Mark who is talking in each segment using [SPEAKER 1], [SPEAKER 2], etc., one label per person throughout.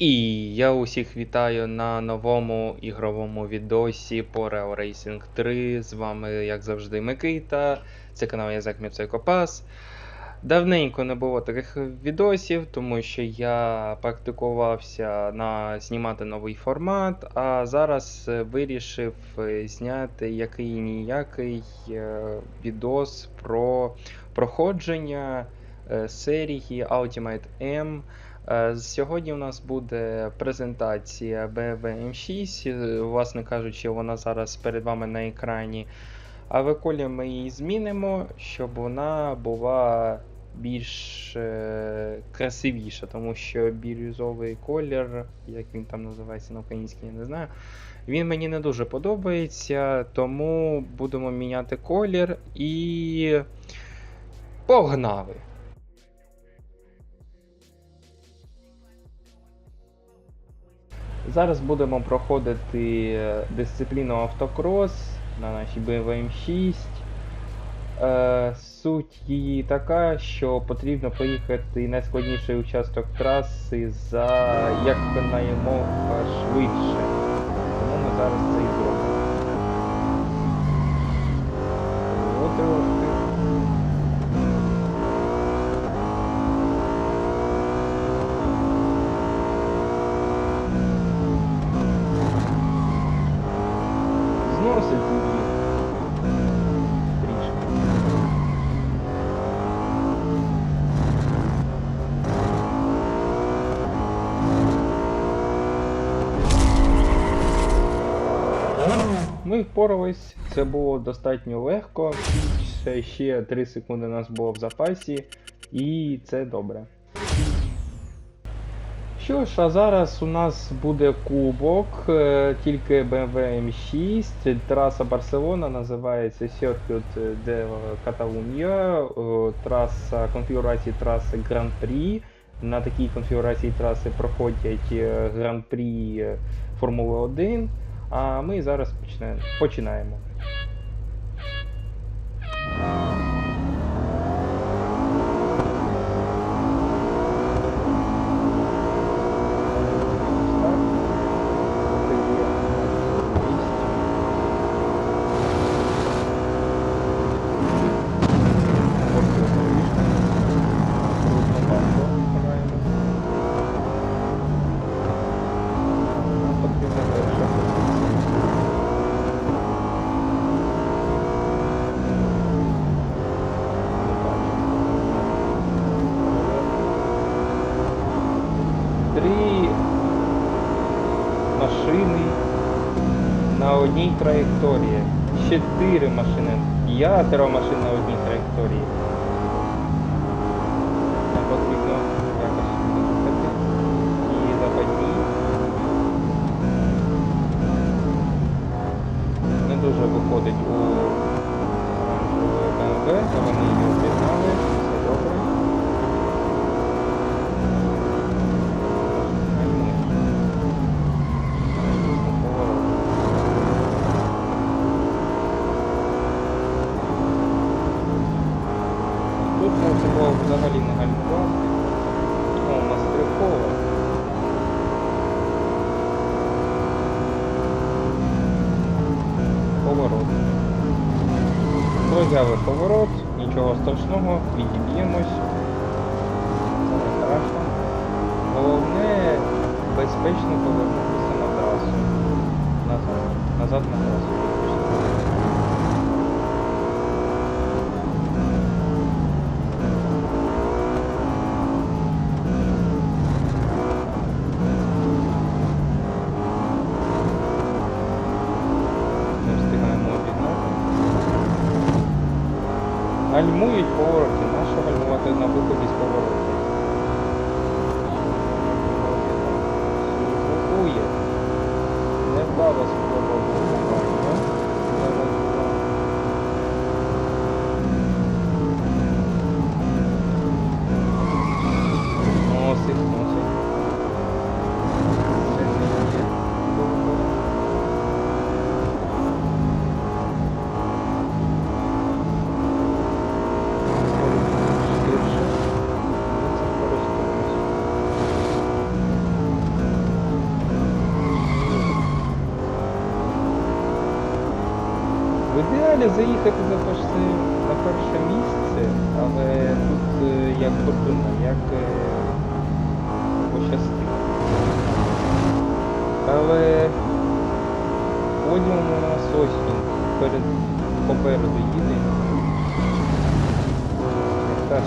[SPEAKER 1] І я усіх вітаю на новому ігровому відосі по Real Racing 3. З вами, як завжди, Микита. Це канал Язик Міцайкопас. Давненько не було таких відосів, тому що я практикувався на знімати новий формат, а зараз вирішив зняти який ніякий е, відос про проходження е, серії Ultimate M. Е, Сьогодні у нас буде презентація BMW M6. Е, Власне кажучи, вона зараз перед вами на екрані. Але колі ми її змінимо, щоб вона була більш е, красивіша, тому що бірюзовий колір, як він там називається на українській, я не знаю. Він мені не дуже подобається, тому будемо міняти колір і погнали! Зараз будемо проходити е, дисципліну автокрос на нашій BMW M6. Е, Суть її така, що потрібно поїхати найскладніший участок траси за якнаймога швидше. Тому ми зараз це і зробимо. Ми впорались, це було достатньо легко. Ще, ще 3 секунди у нас було в запасі, і це добре. Що ж, а зараз у нас буде кубок, е, тільки BMW M6, траса Барселона називається Circuit de Catalunya, е, траса конфігурації траси Гран-прі. На такій конфігурації траси проходять Гран-прі е, Формули 1. А ми зараз почне- починаємо. Три машини на одній траєкторії. Чотири машини. П'ятеро машин на одній траєкторії. Нам якось виїхати. І западні. Не дуже виходить у оранжевої але вони її об'єднали. Все добре. Тут можемо взагалі. О, трикова. Поворот. Розявий поворот, нічого страшного, відіб'ємось. Не страшно. Головне безпечно повернутися на трасу. Назад. Назад на трасу. Гальмують повороти. Нащо гальмувати на виході з повороту? Не Невдала спроба блокування. Зараз два. Носить, носить. Це не є добре. Ідеалі заїхати за перше, на перше місце, але тут е, як фортуна, як е. Але потім у нас ось він перед, попереду їде. Яка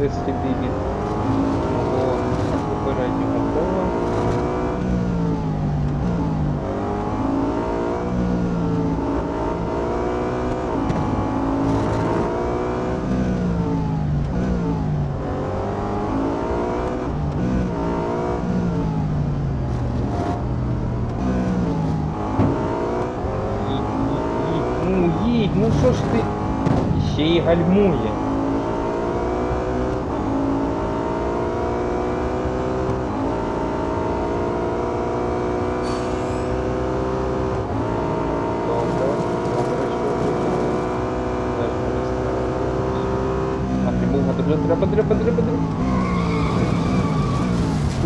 [SPEAKER 1] сліди від мого попереднього кола. Їдь, їдь, їдь, ну їдь, ну що ж ти? Ще й гальмує.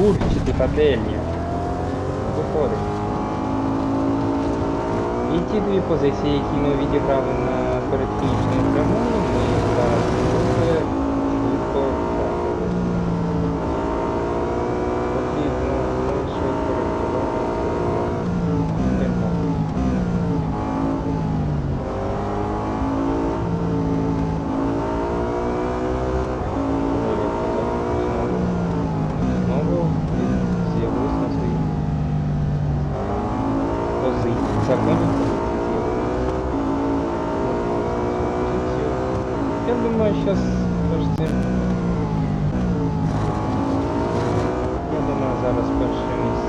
[SPEAKER 1] Курчити пательня. Виходить. І ті дві позиції, які ми відіграли на передфінішній прямому, ми зараз позиції. Законні. Я думаю, сейчас, подожди. Я думаю, зараз перше місце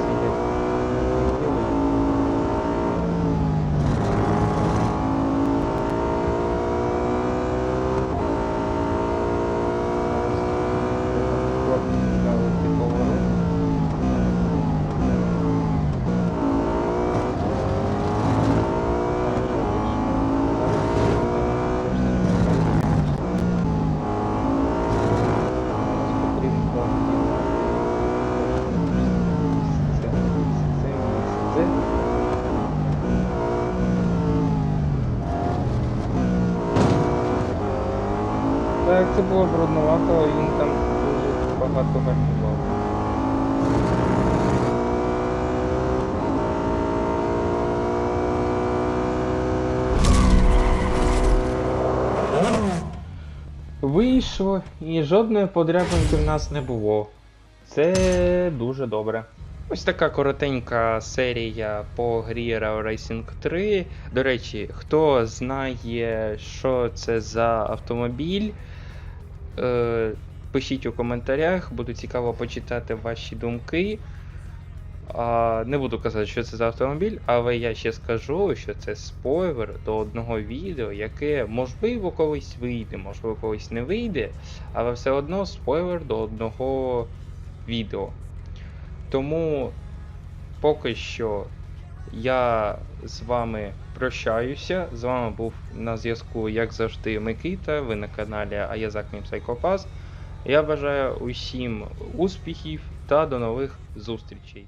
[SPEAKER 1] Так, це було брудновато, він там дуже багато гальмував. Вийшло і жодної подряпинки в нас не було. Це дуже добре. Ось така коротенька серія по грі Rail Racing 3. До речі, хто знає, що це за автомобіль, пишіть у коментарях, буде цікаво почитати ваші думки. Не буду казати, що це за автомобіль, але я ще скажу, що це спойлер до одного відео, яке можливо колись вийде, можливо колись не вийде, але все одно спойлер до одного відео. Тому поки що я з вами прощаюся. З вами був на зв'язку, як завжди, Микита. Ви на каналі Аязак Псайкопас. Я бажаю усім успіхів та до нових зустрічей.